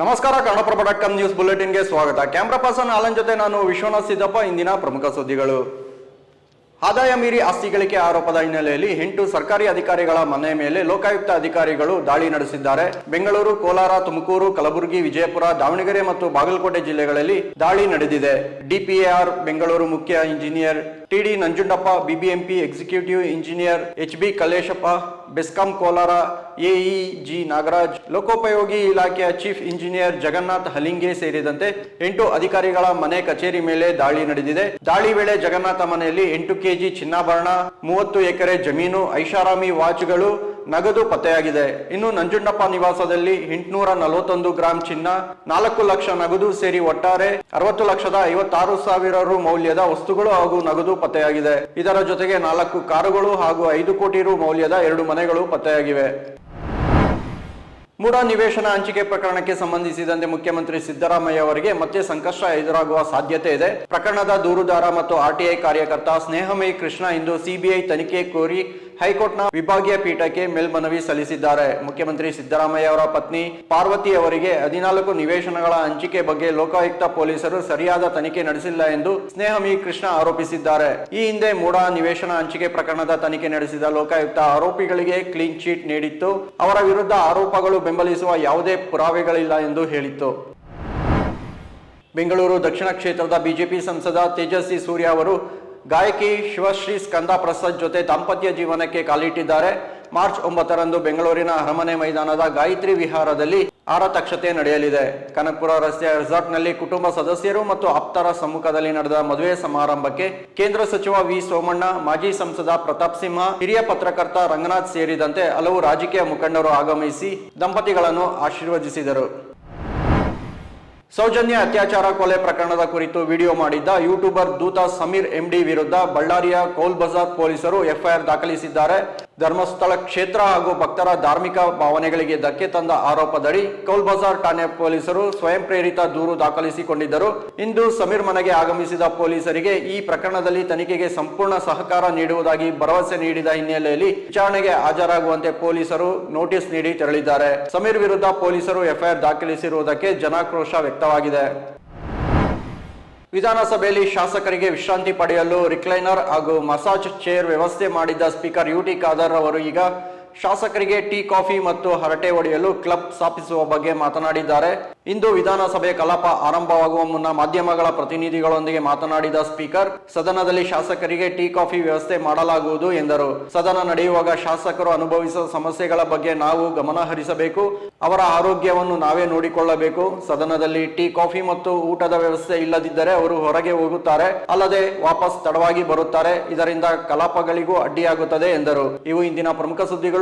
ನಮಸ್ಕಾರ Kannadaprabha dot com news ಬುಲೆಟಿನ್ಗೆ ಸ್ವಾಗತ. ಕ್ಯಾಮ್ರಾ ಪರ್ಸನ್ ಆಲನ್ ಜೊತೆ ನಾನು ವಿಶ್ವನಾಥ್ ಸಿದ್ದಪ್ಪ, ಇಂದಿನ ಪ್ರಮುಖ ಸುದ್ದಿಗಳು. ಆದಾಯ ಮೀರಿ ಆಸ್ತಿ ಗಳಿಕೆ ಆರೋಪದ ಹಿನ್ನೆಲೆಯಲ್ಲಿ ಎಂಟು ಸರ್ಕಾರಿ ಅಧಿಕಾರಿಗಳ ಮನೆ ಮೇಲೆ ಲೋಕಾಯುಕ್ತ ಅಧಿಕಾರಿಗಳು ದಾಳಿ ನಡೆಸಿದ್ದಾರೆ. ಬೆಂಗಳೂರು, ಕೋಲಾರ, ತುಮಕೂರು, ಕಲಬುರಗಿ, ವಿಜಯಪುರ, ದಾವಣಗೆರೆ ಮತ್ತು ಬಾಗಲಕೋಟೆ ಜಿಲ್ಲೆಗಳಲ್ಲಿ ದಾಳಿ ನಡೆದಿದೆ. ಡಿಪಿಎಆರ್, ಬೆಂಗಳೂರು ಮುಖ್ಯ engineer TD Nanjundappa, BBMP executive engineer H B Kalleshappa BESCOM, Kolar, AE, G, Nagaraj, ಲೋಕೋಪಯೋಗಿ ಇಲಾಖೆಯ ಚೀಫ್ ಇಂಜಿನಿಯರ್ ಜಗನ್ನಾಥ್ ಹಲಿಂಗೆ ಸೇರಿದಂತೆ ಎಂಟು ಅಧಿಕಾರಿಗಳ ಮನೆ ಕಚೇರಿ ಮೇಲೆ ದಾಳಿ ನಡೆದಿದೆ. ದಾಳಿ ವೇಳೆ ಜಗನ್ನಾಥ ಮನೆಯಲ್ಲಿ ಎಂಟು ಕೆಜಿ ಚಿನ್ನಾಭರಣ, ಮೂವತ್ತು ಎಕರೆ ಜಮೀನು, ಐಷಾರಾಮಿ ವಾಚ್ಗಳು ನಗದು ಪತ್ತೆಯಾಗಿದೆ. ಇನ್ನು ನಂಜುಂಡಪ್ಪ ನಿವಾಸದಲ್ಲಿ ಎಂಟುನೂರ ನಲವತ್ತೊಂದು ಗ್ರಾಂ ಚಿನ್ನ, ನಾಲ್ಕು ಲಕ್ಷ ನಗದು ಸೇರಿ ಒಟ್ಟಾರೆ ಅರವತ್ತು ಲಕ್ಷದ ಐವತ್ತಾರು ಸಾವಿರ ರು ಮೌಲ್ಯದ ವಸ್ತುಗಳು ಹಾಗೂ ನಗದು ಪತ್ತೆಯಾಗಿದೆ. ಇದರ ಜೊತೆಗೆ ನಾಲ್ಕು ಕಾರುಗಳು ಹಾಗೂ ಐದು ಕೋಟಿ ರು ಮೌಲ್ಯದ ಎರಡು ಮನೆಗಳು ಪತ್ತೆಯಾಗಿವೆ. ಮೂಡ ನಿವೇಶನ ಹಂಚಿಕೆ ಪ್ರಕರಣಕ್ಕೆ ಸಂಬಂಧಿಸಿದಂತೆ ಮುಖ್ಯಮಂತ್ರಿ ಸಿದ್ದರಾಮಯ್ಯ ಅವರಿಗೆ ಮತ್ತೆ ಸಂಕಷ್ಟ ಎದುರಾಗುವ ಸಾಧ್ಯತೆ ಇದೆ. ಪ್ರಕರಣದ ದೂರುದಾರ ಮತ್ತು ಆರ್ಟಿಐ ಕಾರ್ಯಕರ್ತ ಸ್ನೇಹಮಯಿ ಕೃಷ್ಣ ಇಂದು ಸಿಬಿಐ ತನಿಖೆ ಕೋರಿ ಹೈಕೋರ್ಟ್ನ ವಿಭಾಗೀಯ ಪೀಠಕ್ಕೆ ಮೇಲ್ಮನವಿ ಸಲ್ಲಿಸಿದ್ದಾರೆ. ಮುಖ್ಯಮಂತ್ರಿ ಸಿದ್ದರಾಮಯ್ಯ ಅವರ ಪತ್ನಿ ಪಾರ್ವತಿ ಅವರಿಗೆ ಹದಿನಾಲ್ಕು ನಿವೇಶನಗಳ ಹಂಚಿಕೆ ಬಗ್ಗೆ ಲೋಕಾಯುಕ್ತ ಪೊಲೀಸರು ಸರಿಯಾದ ತನಿಖೆ ನಡೆಸಿಲ್ಲ ಎಂದು ಸ್ನೇಹಮಿ ಕೃಷ್ಣ ಆರೋಪಿಸಿದ್ದಾರೆ. ಈ ಹಿಂದೆ ಮೂಡಾ ನಿವೇಶನ ಹಂಚಿಕೆ ಪ್ರಕರಣದ ತನಿಖೆ ನಡೆಸಿದ ಲೋಕಾಯುಕ್ತ ಆರೋಪಿಗಳಿಗೆ ಕ್ಲೀನ್ ಚೀಟ್ ನೀಡಿತ್ತು. ಅವರ ವಿರುದ್ಧ ಆರೋಪಗಳು ಬೆಂಬಲಿಸುವ ಯಾವುದೇ ಪುರಾವೆಗಳಿಲ್ಲ ಎಂದು ಹೇಳಿತ್ತು. ಬೆಂಗಳೂರು ದಕ್ಷಿಣ ಕ್ಷೇತ್ರದ ಬಿಜೆಪಿ ಸಂಸದ ತೇಜಸ್ವಿ ಸೂರ್ಯ ಅವರು ಗಾಯಕಿ ಶಿವಶ್ರೀ ಸ್ಕಂದ ಪ್ರಸಾದ್ ಜೊತೆ ದಾಂಪತ್ಯ ಜೀವನಕ್ಕೆ ಕಾಲಿಟ್ಟಿದ್ದಾರೆ. ಮಾರ್ಚ್ ಒಂಬತ್ತರಂದು ಬೆಂಗಳೂರಿನ ಅರಮನೆ ಮೈದಾನದ ಗಾಯತ್ರಿ ವಿಹಾರದಲ್ಲಿ ಆರತಕ್ಷತೆ ನಡೆಯಲಿದೆ. ಕನಕಪುರ ರಸ್ತೆಯ ರೆಸಾರ್ಟ್ನಲ್ಲಿ ಕುಟುಂಬ ಸದಸ್ಯರು ಮತ್ತು ಆಪ್ತರ ಸಮ್ಮುಖದಲ್ಲಿ ನಡೆದ ಮದುವೆ ಸಮಾರಂಭಕ್ಕೆ ಕೇಂದ್ರ ಸಚಿವ ವಿ ಸೋಮಣ್ಣ, ಮಾಜಿ ಸಂಸದ ಪ್ರತಾಪ್ ಸಿಂಹ, ಹಿರಿಯ ಪತ್ರಕರ್ತ ರಂಗನಾಥ್ ಸೇರಿದಂತೆ ಹಲವು ರಾಜಕೀಯ ಮುಖಂಡರು ಆಗಮಿಸಿ ದಂಪತಿಗಳನ್ನು ಆಶೀರ್ವದಿಸಿದರು. ಸೌಜನ್ಯ ಅತ್ಯಾಚಾರ ಕೊಲೆ ಪ್ರಕರಣದ ಕುರಿತು ವಿಡಿಯೋ ಮಾಡಿದ್ದ ಯೂಟ್ಯೂಬರ್ ದೂತ ಸಮೀರ್ ಎಂಡಿ ವಿರುದ್ಧ ಬಳ್ಳಾರಿಯ ಕೋಲ್ ಬಜಾರ್ ಪೊಲೀಸರು ಎಫ್ಐಆರ್ ದಾಖಲಿಸಿದ್ದಾರೆ. ಧರ್ಮಸ್ಥಳ ಕ್ಷೇತ್ರ ಹಾಗೂ ಭಕ್ತರ ಧಾರ್ಮಿಕ ಭಾವನೆಗಳಿಗೆ ಧಕ್ಕೆ ತಂದ ಆರೋಪದಡಿ ಕೌಲ್ ಬಜಾರ್ ಠಾಣೆ ಪೊಲೀಸರು ಸ್ವಯಂ ಪ್ರೇರಿತ ದೂರು ದಾಖಲಿಸಿಕೊಂಡಿದ್ದರು. ಇಂದು ಸಮೀರ್ ಮನೆಗೆ ಆಗಮಿಸಿದ ಪೊಲೀಸರಿಗೆ ಈ ಪ್ರಕರಣದಲ್ಲಿ ತನಿಖೆಗೆ ಸಂಪೂರ್ಣ ಸಹಕಾರ ನೀಡುವುದಾಗಿ ಭರವಸೆ ನೀಡಿದ ಹಿನ್ನೆಲೆಯಲ್ಲಿ ವಿಚಾರಣೆಗೆ ಹಾಜರಾಗುವಂತೆ ಪೊಲೀಸರು ನೋಟಿಸ್ ನೀಡಿ ತೆರಳಿದ್ದಾರೆ. ಸಮೀರ್ ವಿರುದ್ಧ ಪೊಲೀಸರು ಎಫ್ಐಆರ್ ದಾಖಲಿಸಿರುವುದಕ್ಕೆ ಜನಾಕ್ರೋಶ ವ್ಯಕ್ತವಾಗಿದೆ. ವಿಧಾನಸಭೆಯಲ್ಲಿ ಶಾಸಕರಿಗೆ ವಿಶ್ರಾಂತಿ ಪಡೆಯಲು ರಿಕ್ಲೈನರ್ ಹಾಗೂ ಮಸಾಜ್ ಚೇರ್ ವ್ಯವಸ್ಥೆ ಮಾಡಿದ್ದ ಸ್ಪೀಕರ್ ಯುಟಿ ಖಾದರ್ ಅವರು ಈಗ ಶಾಸಕರಿಗೆ ಟೀ, ಕಾಫಿ ಮತ್ತು ಹರಟೆ ಹೊಡೆಯಲು ಕ್ಲಬ್ ಸ್ಥಾಪಿಸುವ ಬಗ್ಗೆ ಮಾತನಾಡಿದ್ದಾರೆ. ಇಂದು ವಿಧಾನಸಭೆ ಕಲಾಪ ಆರಂಭವಾಗುವ ಮುನ್ನ ಮಾಧ್ಯಮಗಳ ಪ್ರತಿನಿಧಿಗಳೊಂದಿಗೆ ಮಾತನಾಡಿದ ಸ್ಪೀಕರ್, ಸದನದಲ್ಲಿ ಶಾಸಕರಿಗೆ ಟೀ, ಕಾಫಿ ವ್ಯವಸ್ಥೆ ಮಾಡಲಾಗುವುದು ಎಂದರು. ಸದನ ನಡೆಯುವಾಗ ಶಾಸಕರು ಅನುಭವಿಸುವ ಸಮಸ್ಯೆಗಳ ಬಗ್ಗೆ ನಾವು ಗಮನ ಹರಿಸಬೇಕು ಅವರ ಆರೋಗ್ಯವನ್ನು ನಾವೇ ನೋಡಿಕೊಳ್ಳಬೇಕು. ಸದನದಲ್ಲಿ ಟೀ, ಕಾಫಿ ಮತ್ತು ಊಟದ ವ್ಯವಸ್ಥೆ ಇಲ್ಲದಿದ್ದರೆ ಅವರು ಹೊರಗೆ ಹೋಗುತ್ತಾರೆ. ಅಲ್ಲದೆ ವಾಪಸ್ ತಡವಾಗಿ ಬರುತ್ತಾರೆ. ಇದರಿಂದ ಕಲಾಪಗಳಿಗೂ ಅಡ್ಡಿಯಾಗುತ್ತದೆ ಎಂದರು. ಇವು ಇಂದಿನ ಪ್ರಮುಖ ಸುದ್ದಿಗಳು.